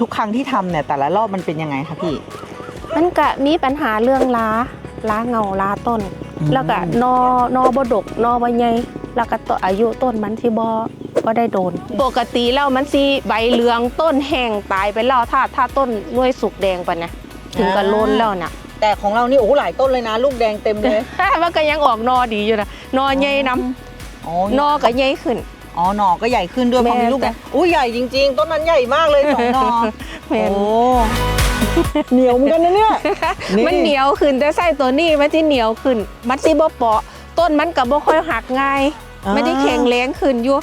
ทุกครั้งที่ทำเนี่ยแต่ละรอบมันเป็นยังไงคะพี่ มันก็มีปัญหาเรื่องล้าล้าเงาล้าต้น อืม แล้วก็นอนอบดกนอบใหญ่แล้วก็ตัวอายุต้นมันที่บ่บ่ได้โดน ปกติแล้วมันสิใบเหลืองต้นแห้งตายไปแล้วถ้าถ้าต้นหน่วยสุกแดงปะนะถึงกับโลนแล้วน่ะ แต่ของเรานี่โอ้โหหลายต้นเลยนะ ลูกแดงเต็มเลย มันก็ยังออกนอดีอยู่นะนอใหญ่นำอ๋อนอก็ใหญ่ขึ้น อ๋อหน่อก็ใหญ่ขึ้นด้วยพอมีแม่ลูกแดแต่งอุ้ยใหญ่จริง ๆ ต้นนั้นใหญ่มากเลยสองหน่อแม่นโอ้เหนียวเหมือนกันนะเนี่ยมันเหนียวขึ้นแต่ไส้ตัวนี้มันที่เหนียวขึ้น มันสิบ่เปาะ ต้นมันก็บ่ค่อยหักง่ายอ่าไม่ได้แข็งแรงขึ้นอยู่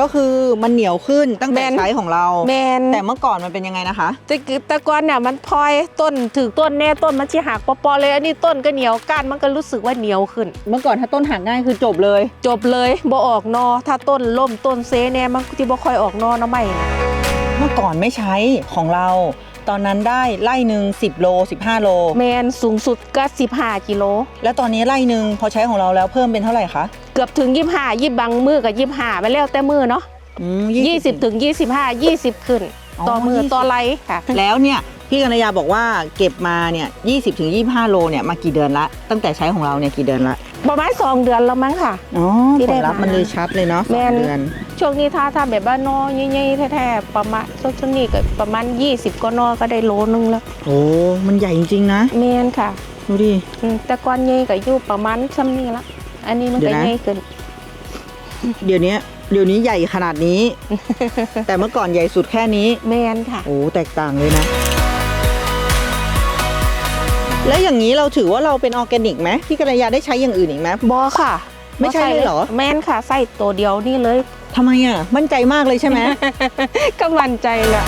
ก็คือมันเหนียวขึ้นตั้งแต่แม่นใช้ของเรา แมนแต่เมื่อก่อนมันเป็นยังไงนะคะ แต่คือแต่ก่อนเนี่ยมันพลอยต้นถือต้นแน่ต้นมันสิหักปอๆเลยอันนี้ต้นก็เหนียวก้านมันก็รู้สึกว่าเหนียวขึ้น เมื่อก่อนถ้าต้นหักง่ายคือจบเลย จบเลยบ่ออกนอ ถ้าต้นล่มต้นเซแน่มันสิบ่ค่อยออกนอเนาะไม่นะเมื่อก่อนไม่ใช้ของเรา ตอนนั้นได้ไล่หนึ่ง10 โล 15 โล แมนสูงสุดก็ 15 กิโล แล้วตอนนี้ไล่หนึ่งพอใช้ของเราแล้วเพิ่มเป็นเท่าไหร่คะ เกือบถึง 25ยี่บางมือกับ25ไปแล้วแต่มือเนาะอืม20ถึง25 20 ขึ้น อ๋อต่อมือ20 ต่อไรค่ะ แล้วเนี่ย พี่กัญญาบอกว่าเก็บมาเนี่ย20ถึง25 โลเนี่ยมากี่เดือนละ ตั้งแต่ใช้ของเราเนี่ยกี่เดือนละประมาณ2เดือนแล้วมั้งค่ะ อ๋อที่ผได้ลลัพธ์มามั มันเลยชัดเลยเนาะสแม่องนเดือน ช่วงนี้ถ้าถ้าแบบว่านอใหญ่ๆแท้ๆประมาณช่วงนี้ก็ประมาณ 20ก็นอก็ได้โลนึงแล้วโอ้ มันใหญ่จริงๆนะ แมนค่ะดูดิ อืมแต่ก่อนใหญ่ก็อยู่ประมาณซ้ำนี้ละอันนี้มันเดี๋ก็ยวนะ ใหญ่ขึ้นเดี๋ยวนี้เดี๋ยวนี้ใหญ่ขนาดนี้ แต่เมื่อก่อนใหญ่สุดแค่นี้ แมนค่ะ โอ้ แตกต่างเลยนะ แล้วอย่างนี้เราถือว่าเราเป็นออร์แกนิกไหมพี่กัญญาได้ใช้อย่างอื่นอีกไหมบอค่ะไม่ใช่เลยเหรอ แมนค่ะใส่ตัวเดียวนี่เลยทำไมอะ มั่นใจมากเลยใช่ไหมก็มั่นใจแหละ